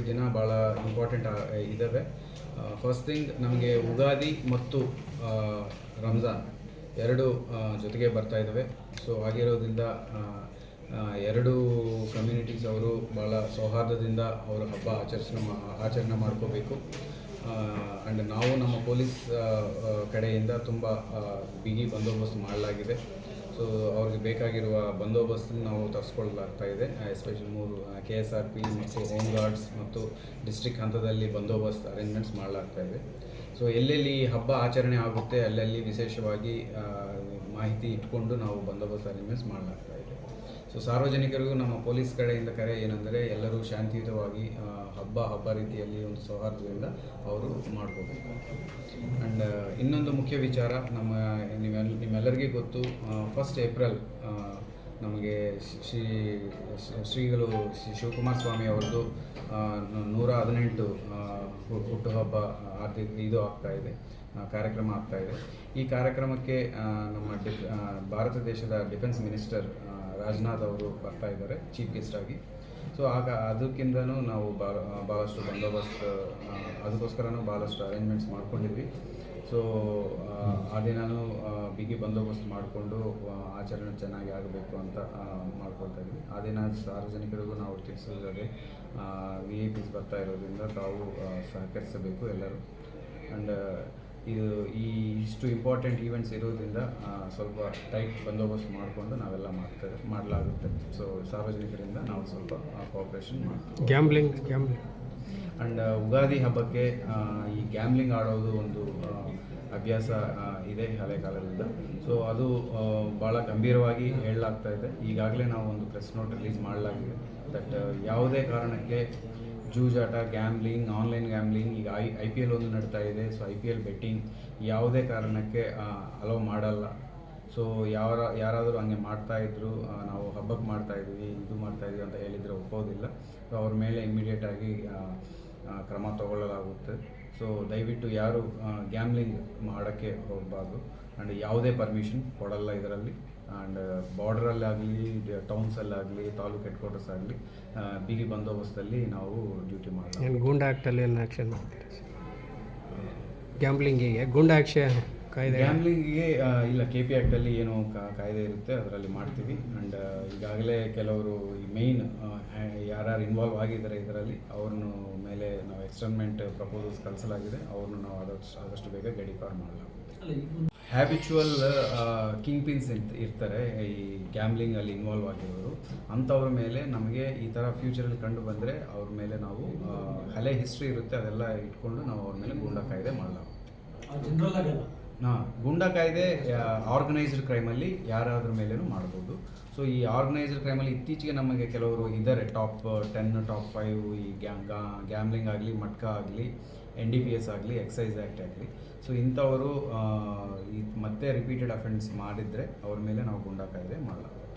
ಎರಡು ದಿನ ಭಾಳ ಇಂಪಾರ್ಟೆಂಟ್ ಇದ್ದಾವೆ ಫಸ್ಟ್ ಥಿಂಗ್ ನಮಗೆ ಉಗಾದಿ ಮತ್ತು ರಂಜಾನ್ ಎರಡು ಜೊತೆಗೆ ಬರ್ತಾ ಇದ್ದಾವೆ ಸೊ ಆಗಿರೋದ್ರಿಂದ ಎರಡು ಕಮ್ಯುನಿಟೀಸ್ ಅವರು ಭಾಳ ಸೌಹಾರ್ದದಿಂದ ಅವರು ಹಬ್ಬ ಆಚರಿಸು ಆಚರಣೆ ಮಾಡ್ಕೋಬೇಕು. ಆ್ಯಂಡ್ ನಾವು ನಮ್ಮ ಪೊಲೀಸ್ ಕಡೆಯಿಂದ ತುಂಬ ಬಿಗಿ ಬಂದೋಬಸ್ತ್ ಮಾಡಲಾಗಿದೆ. ಸೊ ಅವ್ರಿಗೆ ಬೇಕಾಗಿರುವ ಬಂದೋಬಸ್ತ್ ನಾವು ತರಿಸ್ಕೊಳ್ಳಲಾಗ್ತಾ ಇದೆ. ಎಸ್ಪೆಷಲಿ ಮೂರು ಕೆ ಎಸ್ ಆರ್ ಪಿ ಮತ್ತು ಹೋಮ್ ಗಾರ್ಡ್ಸ್ ಮತ್ತು ಡಿಸ್ಟ್ರಿಕ್ಟ್ ಹಂತದಲ್ಲಿ ಬಂದೋಬಸ್ತ್ ಅರೇಂಜ್ಮೆಂಟ್ಸ್ ಮಾಡಲಾಗ್ತಾ ಇದೆ. ಸೊ ಎಲ್ಲೆಲ್ಲಿ ಹಬ್ಬ ಆಚರಣೆ ಆಗುತ್ತೆ, ಅಲ್ಲಲ್ಲಿ ವಿಶೇಷವಾಗಿ ಮಾಹಿತಿ ಇಟ್ಕೊಂಡು ನಾವು ಬಂದೋಬಸ್ತ್ ಅರೇಂಜ್ಮೆಂಟ್ಸ್ ಮಾಡಲಾಗ್ತಾ ಇದೆ. ಸೊ ಸಾರ್ವಜನಿಕರಿಗೂ ನಮ್ಮ ಪೊಲೀಸ್ ಕಡೆಯಿಂದ ಕರೆ ಏನೆಂದರೆ ಎಲ್ಲರೂ ಶಾಂತಿಯುತವಾಗಿ ಹಬ್ಬ ಹಬ್ಬ ರೀತಿಯಲ್ಲಿ ಒಂದು ಸೌಹಾರ್ದದಿಂದ ಅವರು ಮಾಡ್ಕೋಬೇಕು. ಆ್ಯಂಡ್ ಇನ್ನೊಂದು ಮುಖ್ಯ ವಿಚಾರ ನಮ್ಮ ನಿಮ್ಮೆಲ್ಲ ನಿಮ್ಮೆಲ್ಲರಿಗೂ ಗೊತ್ತು ಫಸ್ಟ್ ಏಪ್ರಿಲ್ ನಮಗೆ ಶ್ರೀ ಶ್ರೀಗಳು ಶ್ರೀ ಶಿವಕುಮಾರ ಸ್ವಾಮಿ ಅವ್ರದ್ದು ನೂರ ಹದಿನೆಂಟು ಹುಟ್ಟುಹಬ್ಬ ಆರ್ಥಿಕ ಇದು ಆಗ್ತಾ ಇದೆ ಕಾರ್ಯಕ್ರಮ ಆಗ್ತಾ ಇದೆ. ಈ ಕಾರ್ಯಕ್ರಮಕ್ಕೆ ನಮ್ಮ ಡಿಫ್ ಭಾರತ ದೇಶದ ಡಿಫೆನ್ಸ್ ಮಿನಿಸ್ಟರ್ ರಾಜನಾಥ್ ಅವರು ಬರ್ತಾ ಇದ್ದಾರೆ, ಚೀಫ್ ಗೆಸ್ಟ್ ಆಗಿ. ಸೊ, ಆಗ ಅದಕ್ಕಿಂತನೂ ನಾವು ಭಾಳ ಭಾಳಷ್ಟು ಬಂದೋಬಸ್ತ್ ಅದಕ್ಕೋಸ್ಕರನೂ ಭಾಳಷ್ಟು ಅರೇಂಜ್ಮೆಂಟ್ಸ್ ಮಾಡ್ಕೊಂಡಿದ್ವಿ. ಸೊ ಆ ದಿನನೂ ಆ, ಬಿಗಿ ಬಂದೋಬಸ್ತ್ ಮಾಡಿಕೊಂಡು ಆಚರಣೆ ಚೆನ್ನಾಗಿ ಆಗಬೇಕು ಅಂತ ಮಾಡ್ಕೊಳ್ತಾ ಇದ್ವಿ. ಆ ದಿನ ಸಾರ್ವಜನಿಕರಿಗೂ ನಾವು ತಿಳಿಸೋದೇ ವಿ ಐ ಪಿಸ್ ಬರ್ತಾ ಇರೋದ್ರಿಂದ ತಾವು ಸಹಕರಿಸಬೇಕು ಎಲ್ಲರೂ. ಆ್ಯಂಡ್ ಇದು ಈ ಇಷ್ಟು ಇಂಪಾರ್ಟೆಂಟ್ ಈವೆಂಟ್ಸ್ ಇರೋದ್ರಿಂದ ಸ್ವಲ್ಪ ಟೈಟ್ ಬಂದೋಬಸ್ತ್ ಮಾಡಿಕೊಂಡು ನಾವೆಲ್ಲ ಮಾಡ್ತೇವೆ ಮಾಡಲಾಗುತ್ತೆ. ಸೊ ಸಾರ್ವಜನಿಕರಿಂದ ನಾವು ಸ್ವಲ್ಪ ಕೋಆಪ್ರೇಷನ್ ಮಾಡ್ತೀವಿ. ಗ್ಯಾಂಬ್ಲಿಂಗ್ ಗ್ಯಾಂಬ್ಲಿಂಗ್ ಆ್ಯಂಡ್ ಉಗಾದಿ ಹಬ್ಬಕ್ಕೆ ಈ ಗ್ಯಾಮ್ಲಿಂಗ್ ಆಡೋದು ಒಂದು ಅಭ್ಯಾಸ ಇದೆ ಹಳೆ ಕಾಲದಿಂದ. ಸೊ ಅದು ಭಾಳ ಗಂಭೀರವಾಗಿ ಹೇಳಲಾಗ್ತಾ ಇದೆ. ಈಗಾಗಲೇ ನಾವು ಒಂದು ಪ್ರೆಸ್ ನೋಟ್ ರಿಲೀಸ್ ಮಾಡಲಾಗಿದೆ. ದಟ್ ಯಾವುದೇ ಕಾರಣಕ್ಕೆ ಜೂಜಾಟ ಗ್ಯಾಮ್ಲಿಂಗ್ ಆನ್ಲೈನ್ ಗ್ಯಾಮ್ಲಿಂಗ್ ಈಗ ಐ ಐ ಪಿ ಎಲ್ ಒಂದು ನಡೀತಾ ಇದೆ. So I P L betting ಯಾವುದೇ ಕಾರಣಕ್ಕೆ ಅಲೋ ಮಾಡಲ್ಲ. ಸೊ ಯಾರ ಯಾರಾದರೂ ಹಂಗೆ ಮಾಡ್ತಾ ಇದ್ರು ನಾವು ಹಬ್ಬಕ್ಕೆ ಮಾಡ್ತಾ ಇದ್ವಿ ಇದು ಮಾಡ್ತಾ ಇದ್ವಿ ಅಂತ ಹೇಳಿದರೆ ಒಪ್ಪೋದಿಲ್ಲ. ಸೊ ಅವ್ರ ಮೇಲೆ ಇಮಿಡಿಯೇಟ್ ಆಗಿ ಆ, ಆ, ಕ್ರಮ ತಗೊಳ್ಳಲಾಗುತ್ತೆ. ಸೊ ದಯವಿಟ್ಟು ಯಾರು ಗ್ಯಾಮ್ಲಿಂಗ್ ಮಾಡೋಕ್ಕೆ ಹೋಗಬಾರ್ದು. ಆ್ಯಂಡ್ ಯಾವುದೇ ಪರ್ಮಿಷನ್ ಕೊಡಲ್ಲ ಇದರಲ್ಲಿ. ಆ್ಯಂಡ್ ಬಾರ್ಡ್ರಲ್ಲಾಗಲಿ ಟೌನ್ಸಲ್ಲಾಗಲಿ ತಾಲೂಕು ಹೆಡ್ ಕ್ವಾರ್ಟರ್ಸ್ ಆಗಲಿ ಬಿಗಿ ಬಂದೋಬಸ್ತಲ್ಲಿ ನಾವು ಡ್ಯೂಟಿ ಮಾಡ್ತೀವಿ ಗೂಂಡಾ ಆ್ಯಕ್ಟಲ್ಲಿ ಏನು ಆ್ಯಕ್ಷನ್ ಮಾಡ್ತೀರಿ ಗ್ಯಾಂಬ್ಲಿಂಗಿಗೆ ಗುಂಡಾ ಆ್ಯಕ್ಷನ್ ಕಾಯ್ದೆ. ಗ್ಯಾಮ್ಲಿಂಗ್ಗೆ ಇಲ್ಲ ಕೆ ಪಿ ಆ್ಯಕ್ಟಲ್ಲಿ ಏನು ಕಾ- ಕಾಯ್ದೆ ಇರುತ್ತೆ ಅದರಲ್ಲಿ ಮಾಡ್ತೀವಿ. ಆ್ಯಂಡ್ ಈಗಾಗಲೇ ಕೆಲವರು ಈ ಮೇಯ್ನ್ ಯಾರ್ಯಾರು ಇನ್ವಾಲ್ವ್ ಆಗಿದ್ದಾರೆ ಇದರಲ್ಲಿ ಅವ್ರನ್ನ ಮೇಲೆ ನಾವು ಎಕ್ಸ್ಟರ್ಮೆಂಟ್ ಪ್ರಪೋಸಲ್ಸ್ ಕಳಿಸಲಾಗಿದೆ. ಅವ್ರನ್ನ ನಾವು ಆದಷ್ಟು ಆದಷ್ಟು ಬೇಗ ಗಡಿಪಾರು ಮಾಡಲಾಗುತ್ತೆ. ಹ್ಯಾಬಿಚುವಲ್ ಕಿಂಗ್ ಪಿನ್ಸ್ ಇರ್ತಾರೆ ಈ ಗ್ಯಾಮ್ಲಿಂಗಲ್ಲಿ ಇನ್ವಾಲ್ವ್ ಆಗಿರೋರು. ಅಂಥವ್ರ ಮೇಲೆ ನಮಗೆ ಈ ಥರ ಫ್ಯೂಚರಲ್ಲಿ ಕಂಡು ಬಂದರೆ ಅವ್ರ ಮೇಲೆ ನಾವು ಹಳೆ ಹಿಸ್ಟ್ರಿ ಇರುತ್ತೆ ಅದೆಲ್ಲ ಇಟ್ಕೊಂಡು ನಾವು ಅವ್ರ ಮೇಲೆ ಗೂಂಡಾ ಕಾಯ್ದೆ ಮಾಡಲಾಗುತ್ತೆ. ಜನರಲ್ ಆಗಲ್ಲ. ಹಾಂ ಗೂಂಡಾ ಕಾಯ್ದೆ ಆರ್ಗನೈಸ್ಡ್ ಕ್ರೈಮಲ್ಲಿ ಯಾರಾದ್ರ ಮೇಲೇನೂ ಮಾಡ್ಬೋದು. ಸೊ ಈ ಆರ್ಗನೈಸ್ಡ್ ಕ್ರೈಮಲ್ಲಿ ಇತ್ತೀಚೆಗೆ ನಮಗೆ ಕೆಲವರು ಇದ್ದಾರೆ ಟಾಪ್ ಟೆನ್ ಟಾಪ್ ಫೈವ್ ಈ ಗ್ಯಾಮ್ಲಿಂಗ್ ಆಗಲಿ, ಮಟ್ಕಾ ಆಗಲಿ ಎನ್ ಡಿ ಪಿ ಎಸ್ ಆಗಲಿ ಎಕ್ಸೈಸ್ ಆ್ಯಕ್ಟ್ ಆಗಲಿ. ಸೊ ಇಂಥವರು ಈ, ಮತ್ತೆ ರಿಪೀಟೆಡ್ ಅಫೆನ್ಸ್ ಮಾಡಿದರೆ ಅವ್ರ ಮೇಲೆ ನಾವು ಗೂಂಡಾ ಕಾಯ್ದೆ ಮಾಡಲಾಗುತ್ತೆ.